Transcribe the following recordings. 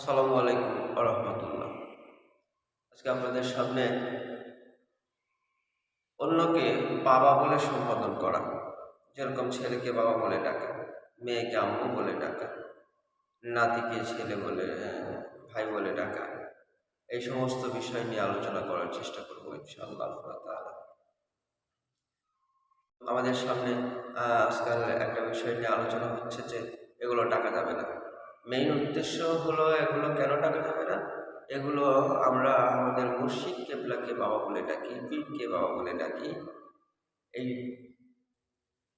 আসসালামু আলাইকুম রহমতুল্লাহ। আজকে আপনাদের সামনে অন্যকে বাবা বলে সম্বোধন করা। যেরকম ছেলেকে বাবা বলে ডাকা, মেয়েকে আম্মু বলে ডাকা, নাতিকে ছেলে বলে ভাই বলে ডাকা, এই সমস্ত বিষয় নিয়ে আলোচনা করার চেষ্টা করব ইনশাআল্লাহ। আমাদের সামনে আজকাল একটা বিষয় নিয়ে আলোচনা হচ্ছে যে, এগুলো টাকা যাবে না। মেইন উদ্দেশ্য হলো এগুলো কেন টাকা যাবে না? এগুলো আমরা আমাদের মুর্শিদ কেবলাকে বাবা বলে ডাকি পীরকে বাবা বলে ডাকি। এই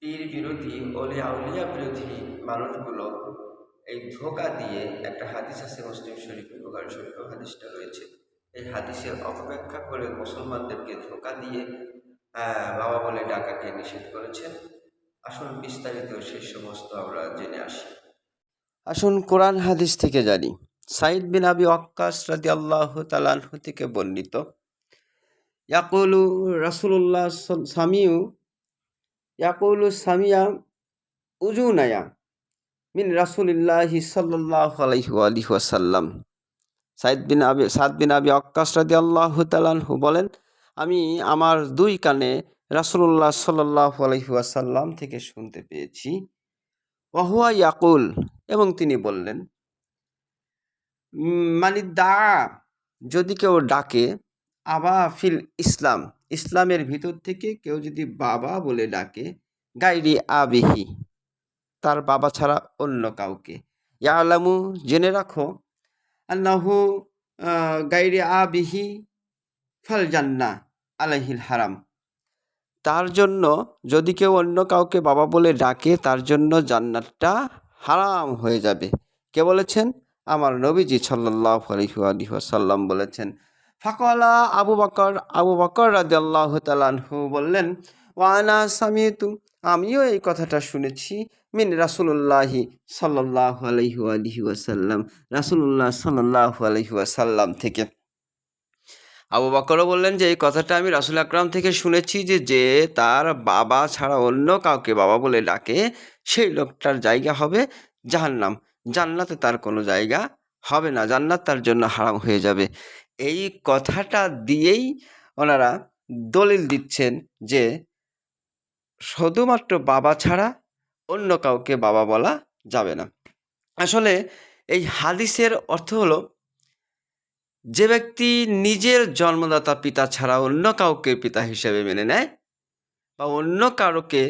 পীর বিরোধী অলিয়া আউলিয়া বিরোধী মানুষগুলো এই ধোকা দিয়ে একটা হাদিস আছে মুসলিম শরীফ, বুখারী শরীফে হাদিসটা রয়েছে। এই হাদিসের অপব্যাখ্যা করে মুসলমানদেরকে ধোকা দিয়ে বাবা বলে ডাকাকে নিষেধ করেছেন। আসুন বিস্তারিত সেই সমস্ত আমরা জেনে আসি। আসুন কোরআন হাদিস থেকে জানি। সাইদ বিন আবি ওয়াক্কাস রাদি আল্লাহ তালানহু থেকে বর্ণিত, ইয়াকুলু রাসূলুল্লাহ সাল- সামিউ, ইয়াকুলু সামিয়া উজুনায়া মিন রাসূলিল্লাহি সাল্লাল্লাহু আলাইহি ওয়া আলিহি ওয়াসাল্লাম। সাইদ বিন আবি, সাদ বিন আবি ওয়াক্কাস রাদিয়াল্লাহু তাআলাহু বলেন, আমি আমার দুই কানে রাসূলুল্লাহ সাল্লাল্লাহু আলাইহি ওয়াসাল্লাম থেকে শুনতে পেয়েছি। ওয়াহুয়া ইয়াকুল এবং তিনি বললেন মানে দা, যদি কেউ ডাকে, আবা ফিল ইসলাম, ইসলামের ভিতর থেকে কেউ যদি বাবা বলে ডাকে, গাইরি আবিহি, তার বাবা ছাড়া অন্য কাউকে। ইয়ালামু, জেনে রাখো আল্লাহু গাইরে আবিহি ফাল জান্না আলাইহিল হারাম। তার জন্য যদি কেউ অন্য কাউকে বাবা বলে ডাকে, তার জন্য জান্নাতটা হারাম হয়ে যাবে। কে বলেছেন? আমার নবীজি আলাইহি আলিহি ওয়াসাল্লাম বলেছেন ফাকওয়ালা আবু বকর আবু বকর রাদিয়াল্লাহু তাআলাহু বললেন ওয়ানা সামিতু আমিও এই কথাটা শুনেছি, মিন রাসূলুল্লাহি সাল্লাল্লাহু আলাইহি আলিহি ওয়াসাল্লাম রাসূলুল্লাহ সাল্লাল্লাহু আলাইহি ওয়াসাল্লাম থেকে। আবু বকরও বললেন যে, এই কথাটা আমি রাসুল আকরাম থেকে শুনেছি যে যে তার বাবা ছাড়া অন্য কাউকে বাবা বলে ডাকে সেই লোকটার জায়গা হবে জাহান্নাম। জান্নাতে তার কোনো জায়গা হবে না। জান্নাত তার জন্য হারাম হয়ে যাবে। এই কথাটা দিয়েই ওনারা দলিল দিচ্ছেন যে শুধুমাত্র বাবা ছাড়া অন্য কাউকে বাবা বলা যাবে না। আসলে এই হাদিসের অর্থ হলো, যে ব্যক্তি নিজের জন্মদাতা পিতা ছাড়া অন্য কাউকে পিতা হিসেবে মেনে নেয় বা অন্য কারোকে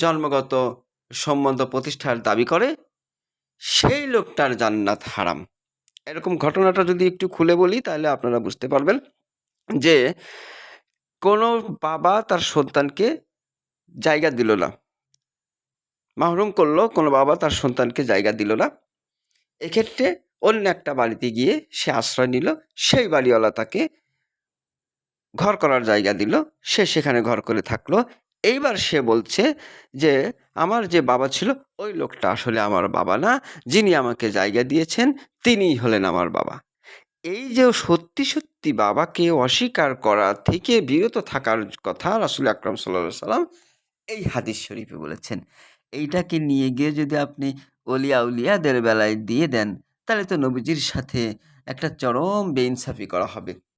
জন্মগত সম্বন্ধ প্রতিষ্ঠার দাবি করে, সেই লোকটার জান্নাত হারাম। এরকম ঘটনাটা যদি একটু খুলে বলি, তাহলে আপনারা বুঝতে পারবেন যে কোনো বাবা তার সন্তানকে জায়গা দিল না। মাহরুম করল, কোনো বাবা তার সন্তানকে জায়গা দিল না। এক্ষেত্রে অন্য একটা বাড়িতে গিয়ে সে আশ্রয় নিল, সেই বাড়িওয়ালা তাকে ঘর করার জায়গা দিল, সে সেখানে ঘর করে থাকল। এইবার সে বলছে যে, আমার যে বাবা ছিল, ওই লোকটা আসলে আমার বাবা না। যিনি আমাকে জায়গা দিয়েছেন, তিনিই হলেন আমার বাবা। এই যে সত্যি সত্যি বাবাকে অস্বীকার করা থেকে বিরত থাকার কথা রাসুল আকরম সাল্লা সাল্লাম এই হাদিস শরীফে বলেছেন। এইটাকে নিয়ে গিয়ে যদি আপনি অলিয়া উলিয়াদের বেলায় দিয়ে দেন, তাহলে তো নবীজির সাথে একটা চরম বেইনসাফি করা হবে।